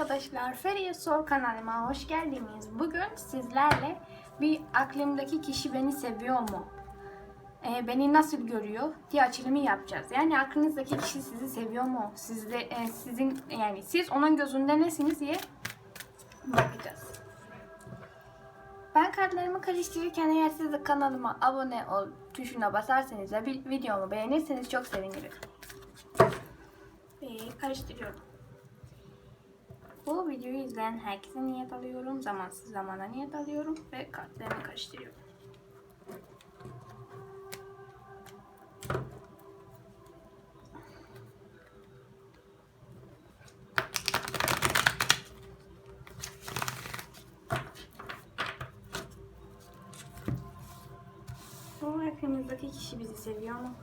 arkadaşlar, Feriye Sor kanalıma hoş geldiniz. Bugün sizlerle bir aklımdaki kişi beni seviyor mu? Ee, beni nasıl görüyor diye açılımı yapacağız. Yani aklınızdaki kişi sizi seviyor mu? Sizde e, sizin yani siz onun gözünde nesiniz diye bakacağız. Ben kartlarımı karıştırırken eğer siz de kanalıma abone ol tuşuna basarsanız ve videomu beğenirseniz çok sevinirim. Ve karıştırıyorum. Bu videoyu izleyen herkese niyet alıyorum. Zamansız zamana niyet alıyorum ve kartlarımı karıştırıyorum. Bu yakınımızdaki kişi bizi seviyor mu?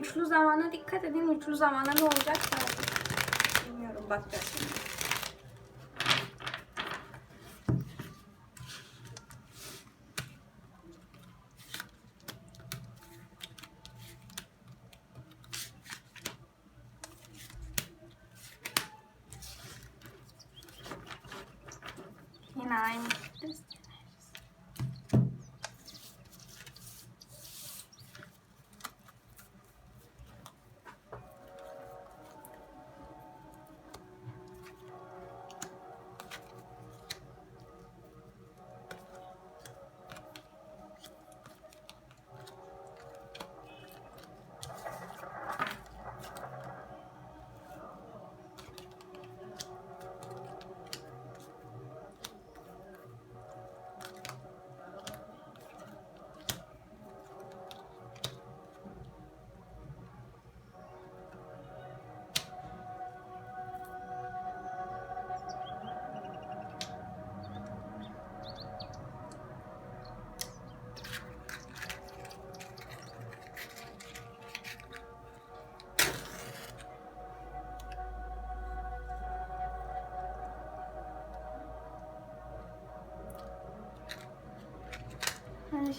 Uçlu zamana dikkat edin. Uçlu zamana ne olacak? Bilmiyorum bakacağız şimdi.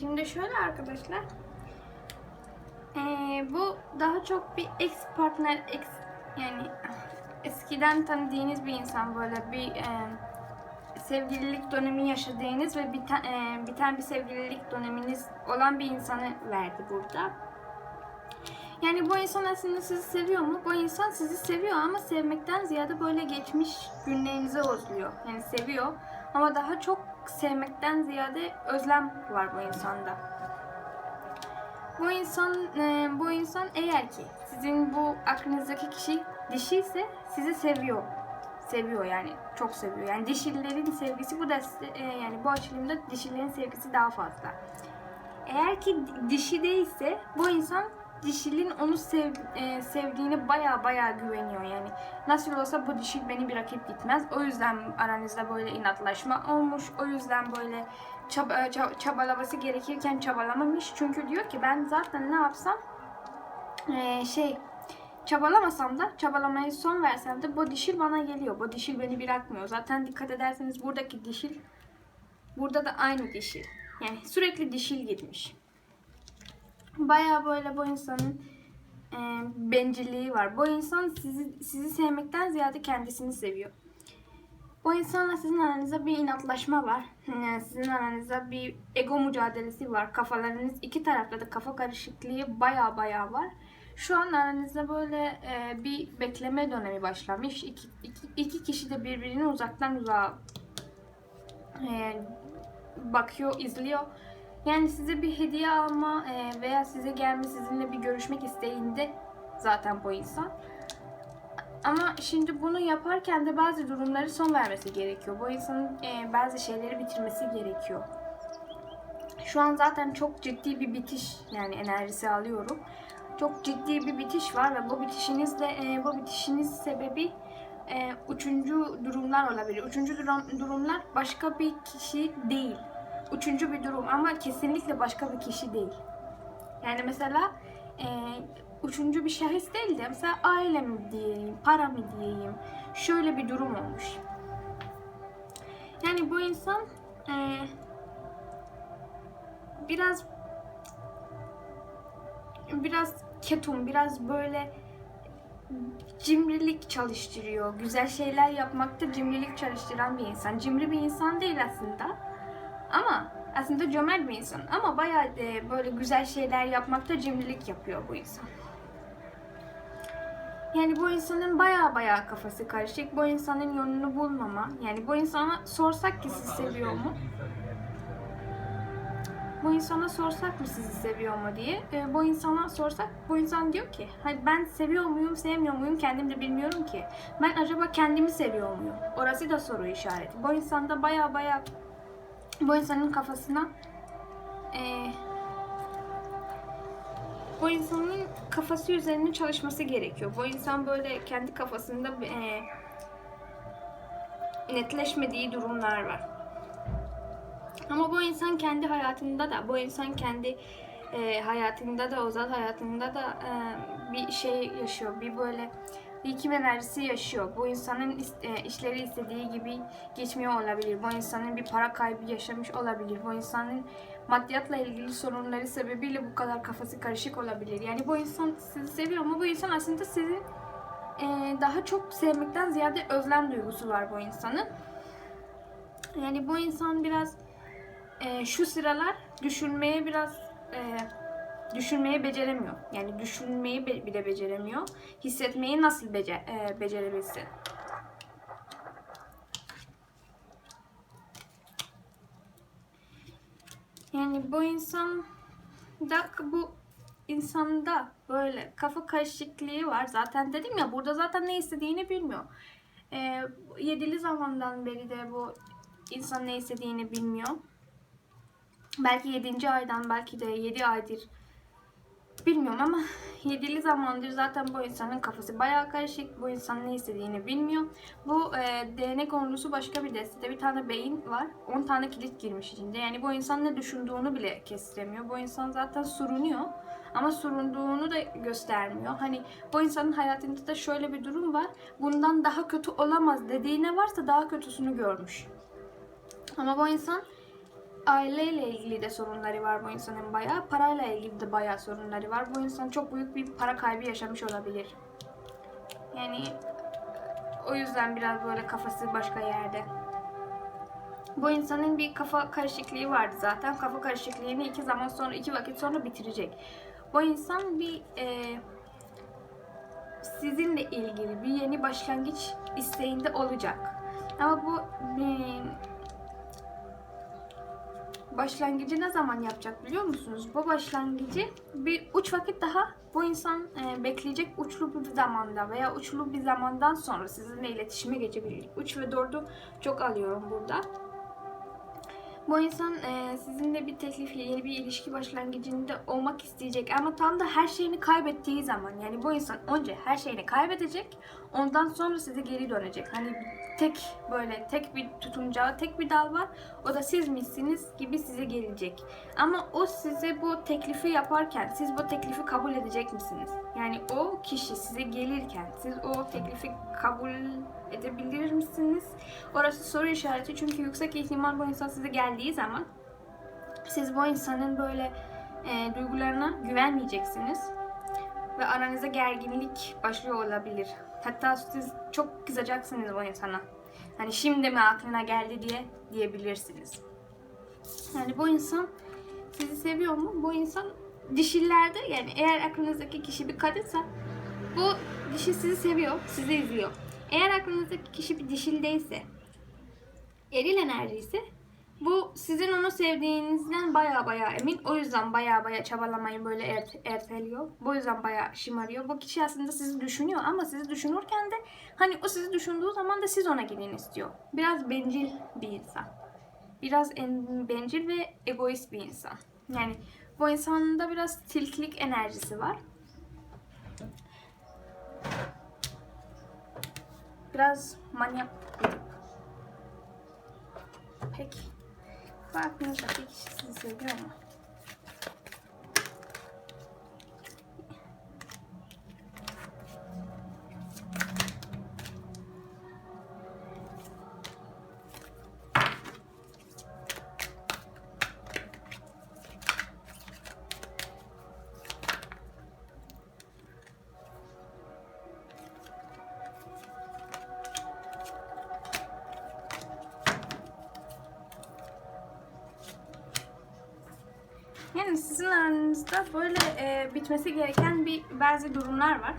Şimdi şöyle arkadaşlar. Ee, bu daha çok bir ex partner, ex yani eskiden tanıdığınız bir insan böyle bir e, sevgililik dönemi yaşadığınız ve biten, e, biten bir sevgililik döneminiz olan bir insanı verdi burada. Yani bu insan aslında sizi seviyor mu? Bu insan sizi seviyor ama sevmekten ziyade böyle geçmiş günlerinizi özlüyor. Yani seviyor ama daha çok sevmekten ziyade özlem var bu insanda. Bu insan e, bu insan eğer ki sizin bu aklınızdaki kişi dişi ise sizi seviyor. Seviyor yani çok seviyor. Yani dişilerin sevgisi bu da e, yani bu açılımda dişilerin sevgisi daha fazla. Eğer ki dişi değilse bu insan dişilin onu sev, e, sevdiğine baya baya güveniyor yani. Nasıl olsa bu dişil beni bırakıp gitmez. O yüzden aranızda böyle inatlaşma olmuş. O yüzden böyle çaba, çab- çabalaması gerekirken çabalamamış. Çünkü diyor ki ben zaten ne yapsam e, şey çabalamasam da çabalamaya son versem de bu dişil bana geliyor. Bu dişil beni bırakmıyor. Zaten dikkat ederseniz buradaki dişil burada da aynı dişil. Yani sürekli dişil gitmiş. Baya böyle bu insanın e, bencilliği var. Bu insan sizi sizi sevmekten ziyade kendisini seviyor. Bu insanla sizin aranızda bir inatlaşma var. Yani sizin aranızda bir ego mücadelesi var. Kafalarınız iki tarafta da kafa karışıklığı baya baya var. Şu an aranızda böyle e, bir bekleme dönemi başlamış. İki, iki, iki kişi de birbirini uzaktan uzağa e, bakıyor, izliyor. Yani size bir hediye alma e, veya size gelme, sizinle bir görüşmek isteğinde zaten bu insan. Ama şimdi bunu yaparken de bazı durumları son vermesi gerekiyor. Bu insanın e, bazı şeyleri bitirmesi gerekiyor. Şu an zaten çok ciddi bir bitiş yani enerjisi alıyorum. çok ciddi bir bitiş var ve bu bitişiniz de e, bu bitişiniz sebebi üçüncü durumlar olabilir. Üçüncü durum, durumlar başka bir kişi değil. Üçüncü bir durum ama kesinlikle başka bir kişi değil. Yani mesela e, üçüncü bir şahıs değil de mesela aile mi diyeyim, para mı diyeyim, şöyle bir durum olmuş. Yani bu insan e, biraz biraz ketum, biraz böyle cimrilik çalıştırıyor. Güzel şeyler yapmakta cimrilik çalıştıran bir insan. Cimri bir insan değil aslında. Ama aslında cömert bir insan. Ama bayağı e, böyle güzel şeyler yapmakta cimrilik yapıyor bu insan. Yani bu insanın bayağı bayağı kafası karışık. Bu insanın yolunu bulmama. Yani bu insana sorsak ki sizi seviyor mu? Bu insana sorsak mı sizi seviyor mu diye. E, bu insana sorsak bu insan diyor ki hani ben seviyor muyum sevmiyor muyum kendim de bilmiyorum ki. Ben acaba kendimi seviyor muyum? Orası da soru işareti. Bu insanda bayağı bayağı bu insanın kafasına e, bu insanın kafası üzerine çalışması gerekiyor. Bu insan böyle kendi kafasında e, netleşmediği durumlar var. Ama bu insan kendi hayatında da, bu insan kendi e, hayatında da, özel hayatında da e, bir şey yaşıyor. Bir böyle birikim enerjisi yaşıyor. Bu insanın e, işleri istediği gibi geçmiyor olabilir. Bu insanın bir para kaybı yaşamış olabilir. Bu insanın maddiyatla ilgili sorunları sebebiyle bu kadar kafası karışık olabilir. Yani bu insan sizi seviyor ama bu insan aslında sizi e, daha çok sevmekten ziyade özlem duygusu var bu insanın. Yani bu insan biraz e, şu sıralar düşünmeye biraz düşünmeyi beceremiyor. Yani düşünmeyi bile beceremiyor. Hissetmeyi nasıl bece e, becerebilsin? Yani bu insan da bu insanda böyle kafa karışıklığı var. Zaten dedim ya burada zaten ne istediğini bilmiyor. E, yedili zamandan beri de bu insan ne istediğini bilmiyor. Belki 7. aydan belki de 7 aydır bilmiyorum ama yedili zamandır zaten bu insanın kafası bayağı karışık. Bu insan ne istediğini bilmiyor. Bu e, DNA konusu başka bir destede bir tane beyin var. 10 tane kilit girmiş içinde. Yani bu insan ne düşündüğünü bile kestiremiyor. Bu insan zaten surunuyor. Ama surunduğunu da göstermiyor. Hani bu insanın hayatında da şöyle bir durum var. Bundan daha kötü olamaz dediğine varsa daha kötüsünü görmüş. Ama bu insan aileyle ilgili de sorunları var bu insanın bayağı. Parayla ilgili de bayağı sorunları var. Bu insan çok büyük bir para kaybı yaşamış olabilir. Yani o yüzden biraz böyle kafası başka yerde. Bu insanın bir kafa karışıklığı vardı zaten. Kafa karışıklığını iki zaman sonra, iki vakit sonra bitirecek. Bu insan bir e, sizinle ilgili bir yeni başlangıç isteğinde olacak. Ama bu bir, başlangıcı ne zaman yapacak biliyor musunuz? Bu başlangıcı bir uç vakit daha bu insan e, bekleyecek uçlu bir zamanda veya uçlu bir zamandan sonra sizinle iletişime geçebilir. 3 ve 4'ü çok alıyorum burada. Bu insan e, sizinle bir teklif, yeni bir ilişki başlangıcında olmak isteyecek ama tam da her şeyini kaybettiği zaman yani bu insan önce her şeyini kaybedecek ondan sonra size geri dönecek. Hani tek böyle tek bir tutunacağı tek bir dal var o da siz misiniz gibi size gelecek. Ama o size bu teklifi yaparken siz bu teklifi kabul edecek misiniz? Yani o kişi size gelirken siz o teklifi kabul edebilir misiniz? Orası soru işareti çünkü yüksek ihtimal bu insan size geldiği zaman siz bu insanın böyle e, duygularına güvenmeyeceksiniz ve aranızda gerginlik başlıyor olabilir. Hatta siz çok kızacaksınız bu insana. Hani şimdi mi aklına geldi diye diyebilirsiniz. Yani bu insan sizi seviyor mu? Bu insan dişillerde yani eğer aklınızdaki kişi bir kadınsa bu dişi sizi seviyor, sizi izliyor. Eğer aklınızdaki kişi bir dişil değilse, eril enerji ise bu sizin onu sevdiğinizden baya baya emin. O yüzden baya baya çabalamayı böyle ert- erteliyor. Bu yüzden baya şımarıyor. Bu kişi aslında sizi düşünüyor ama sizi düşünürken de hani o sizi düşündüğü zaman da siz ona gidin istiyor. Biraz bencil bir insan. Biraz en, bencil ve egoist bir insan. Yani bu insanda biraz tilkilik enerjisi var. Biraz manyak. Bu aklınızda bir kişi sizi seviyor mu? Bitmesi gereken bir bazı durumlar var.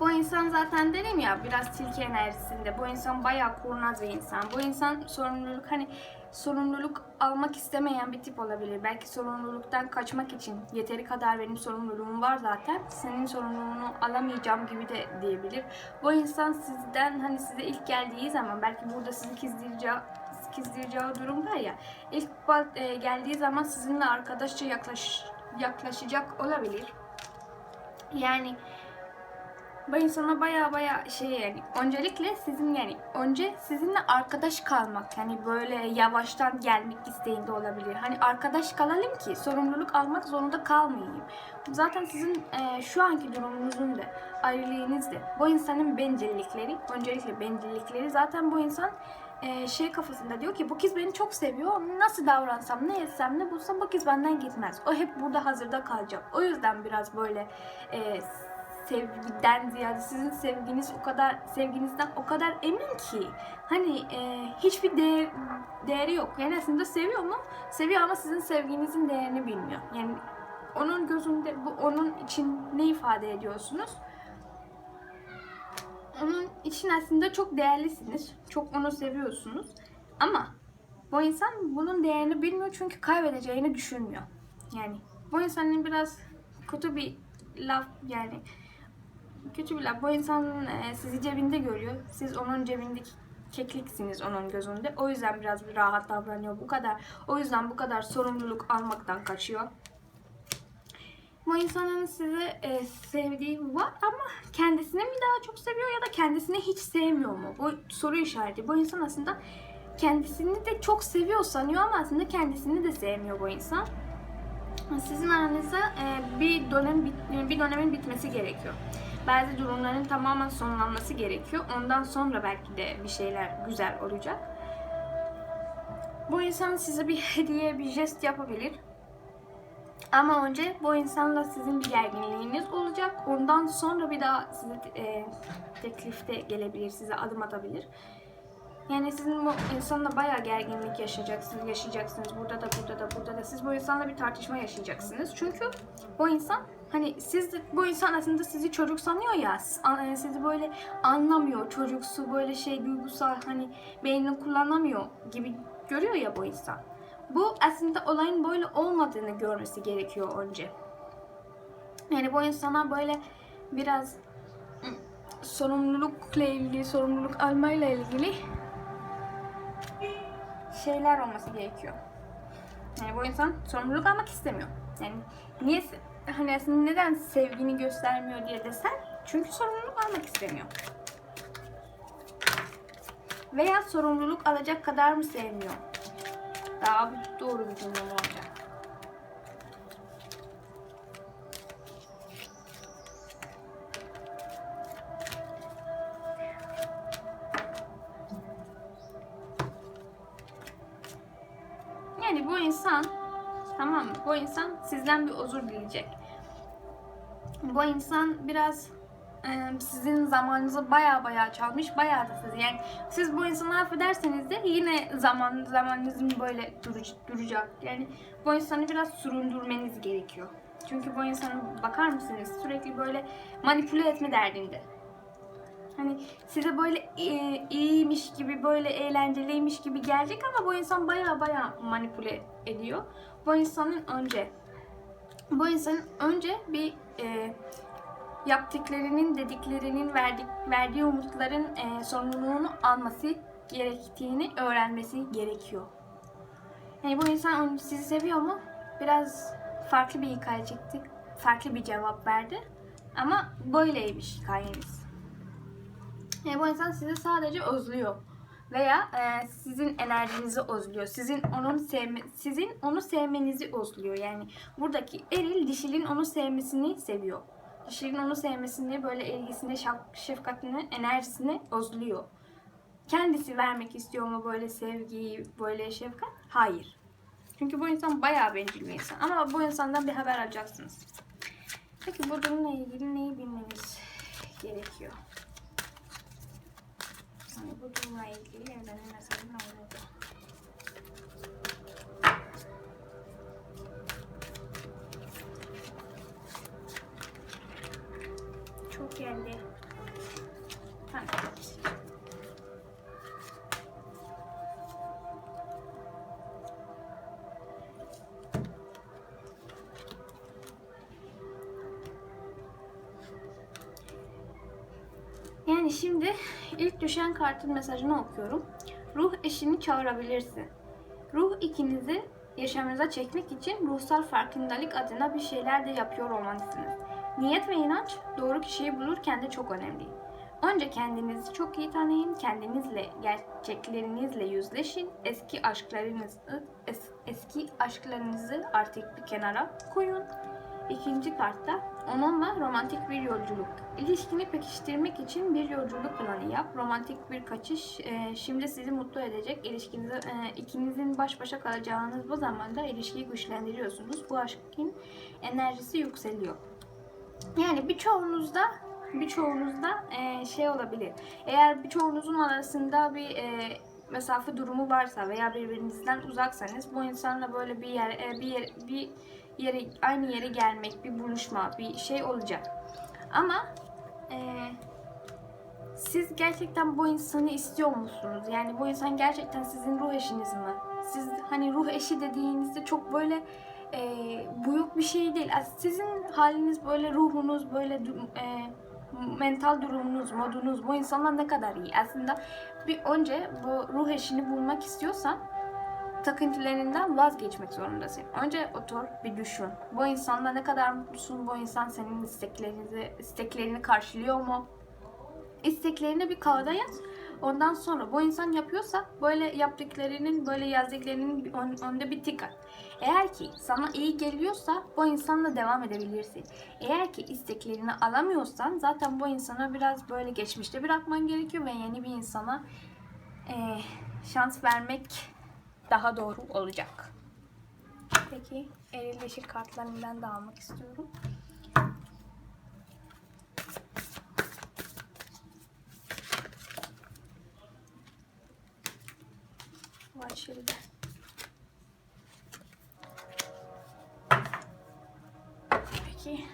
Bu insan zaten dedim ya biraz tilki enerjisinde. Bu insan bayağı kurnaz bir insan. Bu insan sorumluluk hani sorumluluk almak istemeyen bir tip olabilir. Belki sorumluluktan kaçmak için yeteri kadar benim sorumluluğum var zaten. Senin sorumluluğunu alamayacağım gibi de diyebilir. Bu insan sizden hani size ilk geldiği zaman belki burada sizi gizleyeceği gizleyeceği durum var ya. İlk e, geldiği zaman sizinle arkadaşça yaklaş yaklaşacak olabilir. Yani bu insana baya baya şey yani öncelikle sizin yani önce sizinle arkadaş kalmak yani böyle yavaştan gelmek isteğinde olabilir. Hani arkadaş kalalım ki sorumluluk almak zorunda kalmayayım. Zaten sizin e, şu anki durumunuzun da ayrılığınız da bu insanın bencillikleri öncelikle bencillikleri zaten bu insan e, şey kafasında diyor ki bu kız beni çok seviyor. Nasıl davransam, ne etsem, ne bulsam bu kız benden gitmez. O hep burada hazırda kalacak. O yüzden biraz böyle e, sevgiden ziyade sizin sevginiz o kadar sevginizden o kadar emin ki hani e, hiçbir değer, değeri yok. Yani aslında seviyor mu? Seviyor ama sizin sevginizin değerini bilmiyor. Yani onun gözünde bu onun için ne ifade ediyorsunuz? Onun için aslında çok değerlisiniz. Çok onu seviyorsunuz. Ama bu insan bunun değerini bilmiyor çünkü kaybedeceğini düşünmüyor. Yani bu insanın biraz kötü bir laf yani kötü bir laf. Bu insan e, sizi cebinde görüyor. Siz onun cebindeki kekliksiniz onun gözünde. O yüzden biraz bir rahat davranıyor. Bu kadar. O yüzden bu kadar sorumluluk almaktan kaçıyor. Bu insanın sizi e, sevdiği var ama kendisini mi daha çok seviyor ya da kendisini hiç sevmiyor mu? Bu soru işareti. Bu insan aslında kendisini de çok seviyor sanıyor ama aslında kendisini de sevmiyor bu insan. Sizin aranızda e, bir dönem bit- bir dönemin bitmesi gerekiyor. Bazı durumların tamamen sonlanması gerekiyor. Ondan sonra belki de bir şeyler güzel olacak. Bu insan size bir hediye, bir jest yapabilir. Ama önce bu insanla sizin bir gerginliğiniz olacak. Ondan sonra bir daha size e, teklifte gelebilir, size adım atabilir. Yani sizin bu insanla bayağı gerginlik yaşayacaksınız, yaşayacaksınız. Burada da, burada da, burada da. Siz bu insanla bir tartışma yaşayacaksınız. Çünkü bu insan hani siz bu insan aslında sizi çocuk sanıyor ya. e, Sizi böyle anlamıyor. Çocuksu böyle şey duygusal hani beynini kullanamıyor gibi görüyor ya bu insan. Bu aslında olayın böyle olmadığını görmesi gerekiyor önce. Yani bu insana böyle biraz sorumlulukla ilgili, sorumluluk almayla ilgili şeyler olması gerekiyor. Yani bu insan sorumluluk almak istemiyor. Yani niye hani aslında neden sevgini göstermiyor diye desen çünkü sorumluluk almak istemiyor. Veya sorumluluk alacak kadar mı sevmiyor? Daha doğru bir cümle olacak. Yani bu insan tamam mı? Bu insan sizden bir özür dileyecek. Bu insan biraz sizin zamanınızı baya baya çalmış, baya da siz yani siz bu insanı affederseniz de yine zaman zamanınızın böyle duracak. Yani bu insanı biraz süründürmeniz gerekiyor. Çünkü bu insanı bakar mısınız sürekli böyle manipüle etme derdinde. Hani size böyle e, iyiymiş gibi böyle eğlenceliymiş gibi gelecek ama bu insan baya baya manipüle ediyor. Bu insanın önce bu insanın önce bir e, yaptıklarının, dediklerinin, verdik, verdiği umutların e, sorumluluğunu alması gerektiğini öğrenmesi gerekiyor. Yani bu insan sizi seviyor mu? Biraz farklı bir hikaye çekti. Farklı bir cevap verdi. Ama böyleymiş hikayeniz. E, bu insan sizi sadece özlüyor veya e, sizin enerjinizi özlüyor. Sizin onun sevme, sizin onu sevmenizi özlüyor. Yani buradaki eril dişilin onu sevmesini seviyor. Dişilin onu sevmesini, böyle ilgisini, şefkatini, enerjisini özlüyor. Kendisi vermek istiyor mu böyle sevgiyi, böyle şefkat? Hayır. Çünkü bu insan bayağı bencil bir insan. Ama bu insandan bir haber alacaksınız. Peki bu durumla ilgili neyi bilmeniz gerekiyor? Yani bu durumla ilgili evrenin mesajı ne olurdu? İlk düşen kartın mesajını okuyorum. Ruh eşini çağırabilirsin. Ruh ikinizi yaşamınıza çekmek için ruhsal farkındalık adına bir şeyler de yapıyor olmalısınız. Niyet ve inanç doğru kişiyi bulurken de çok önemli. Önce kendinizi çok iyi tanıyın, kendinizle, gerçeklerinizle yüzleşin, eski aşklarınızı, es- eski aşklarınızı artık bir kenara koyun. İkinci kartta onunla romantik bir yolculuk. İlişkini pekiştirmek için bir yolculuk planı yap. Romantik bir kaçış e, şimdi sizi mutlu edecek. İlişkinizi e, ikinizin baş başa kalacağınız bu zamanda ilişkiyi güçlendiriyorsunuz. Bu aşkın enerjisi yükseliyor. Yani birçoğunuzda birçoğunuzda e, şey olabilir. Eğer birçoğunuzun arasında bir e, mesafe durumu varsa veya birbirinizden uzaksanız bu insanla böyle bir yer e, bir yer bir yere aynı yere gelmek, bir buluşma, bir şey olacak. Ama e, siz gerçekten bu insanı istiyor musunuz? Yani bu insan gerçekten sizin ruh eşiniz mi? Siz hani ruh eşi dediğinizde çok böyle e, büyük bir şey değil. As- Sizin haliniz böyle ruhunuz böyle e, mental durumunuz, modunuz bu insanlar ne kadar iyi. Aslında bir önce bu ruh eşini bulmak istiyorsan takıntılarından vazgeçmek zorundasın. Önce otur bir düşün. Bu insanla ne kadar mutlusun? Bu insan senin isteklerini, isteklerini karşılıyor mu? İsteklerini bir kağıda yaz. Ondan sonra bu insan yapıyorsa böyle yaptıklarının, böyle yazdıklarının önünde bir tik at. Eğer ki sana iyi geliyorsa bu insanla devam edebilirsin. Eğer ki isteklerini alamıyorsan zaten bu insana biraz böyle geçmişte bırakman gerekiyor ve yeni bir insana eee, şans vermek daha doğru olacak. Peki eril yeşil kartlarından da almak istiyorum. Açıldı. Peki.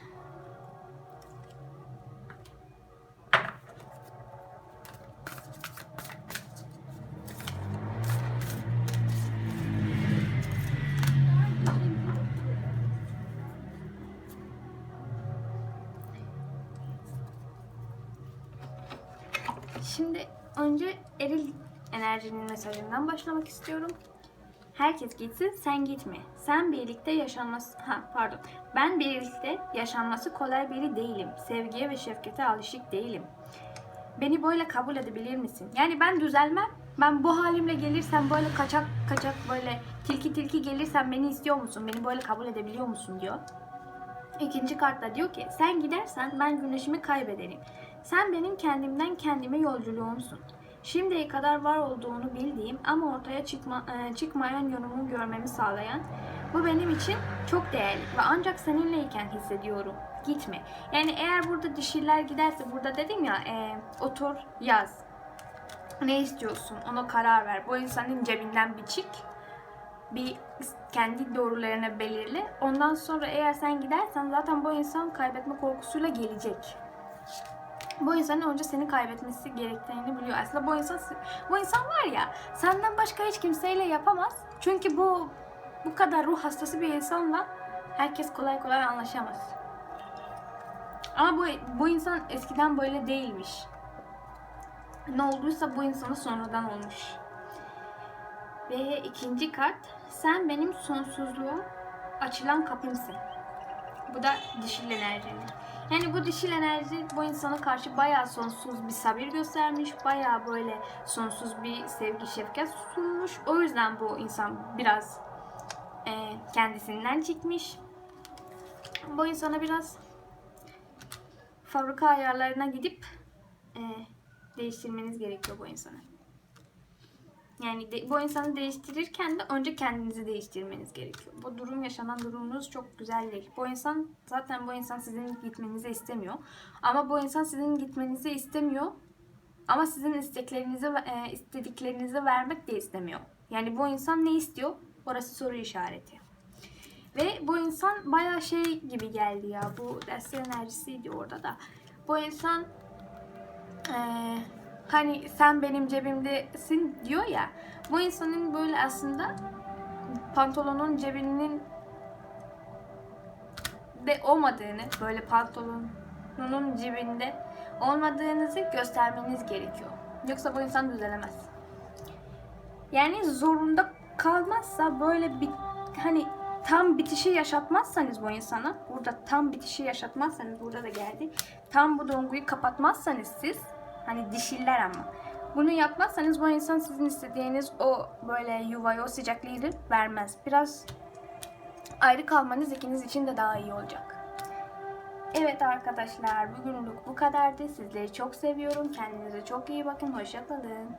Şimdi önce eril enerjinin mesajından başlamak istiyorum. Herkes gitsin, sen gitme. Sen birlikte yaşanması... Ha pardon. Ben birlikte yaşanması kolay biri değilim. Sevgiye ve şefkate alışık değilim. Beni böyle kabul edebilir misin? Yani ben düzelmem. Ben bu halimle gelirsem böyle kaçak kaçak böyle tilki tilki gelirsem beni istiyor musun? Beni böyle kabul edebiliyor musun diyor. İkinci kartta diyor ki sen gidersen ben güneşimi kaybederim. Sen benim kendimden kendime yolculuğumsun. Şimdiye kadar var olduğunu bildiğim ama ortaya çıkma, e, çıkmayan yönümü görmemi sağlayan bu benim için çok değerli ve ancak seninleyken hissediyorum. Gitme. Yani eğer burada dişiler giderse burada dedim ya e, otur yaz. Ne istiyorsun ona karar ver. Bu insanın cebinden bir çık bir kendi doğrularını belirle. Ondan sonra eğer sen gidersen zaten bu insan kaybetme korkusuyla gelecek. Bu insanın önce seni kaybetmesi gerektiğini biliyor. Aslında bu insan bu insan var ya senden başka hiç kimseyle yapamaz. Çünkü bu bu kadar ruh hastası bir insanla herkes kolay kolay anlaşamaz. Ama bu bu insan eskiden böyle değilmiş. Ne olduysa bu insana sonradan olmuş. Ve ikinci kart, sen benim sonsuzluğa açılan kapımsın. Bu da dişil enerjinin. Yani bu dişil enerji bu insana karşı bayağı sonsuz bir sabır göstermiş. Bayağı böyle sonsuz bir sevgi şefkat sunmuş. O yüzden bu insan biraz e, kendisinden çıkmış. Bu insana biraz fabrika ayarlarına gidip e, değiştirmeniz gerekiyor bu insanı. Yani de- bu insanı değiştirirken de önce kendinizi değiştirmeniz gerekiyor. Bu durum yaşanan durumunuz çok güzel değil. Bu insan zaten bu insan sizin gitmenizi istemiyor. Ama bu insan sizin gitmenizi istemiyor. Ama sizin isteklerinizi e, istediklerinizi vermek de istemiyor. Yani bu insan ne istiyor? Orası soru işareti. Ve bu insan bayağı şey gibi geldi ya. Bu dersler enerjisiydi orada da. Bu insan eee, hani sen benim cebimdesin diyor ya. Bu insanın böyle aslında pantolonun cebinin de olmadığını, böyle pantolonunun cebinde olmadığınızı göstermeniz gerekiyor. Yoksa bu insan düzelemez. Yani zorunda kalmazsa böyle bir hani tam bitişi yaşatmazsanız bu insana burada tam bitişi yaşatmazsanız burada da geldi. Tam bu donguyu kapatmazsanız siz hani dişiller ama bunu yapmazsanız bu insan sizin istediğiniz o böyle yuvayı o sıcaklığı vermez. Biraz ayrı kalmanız ikiniz için de daha iyi olacak. Evet arkadaşlar bugünlük bu kadardı. Sizleri çok seviyorum. Kendinize çok iyi bakın. Hoşça kalın.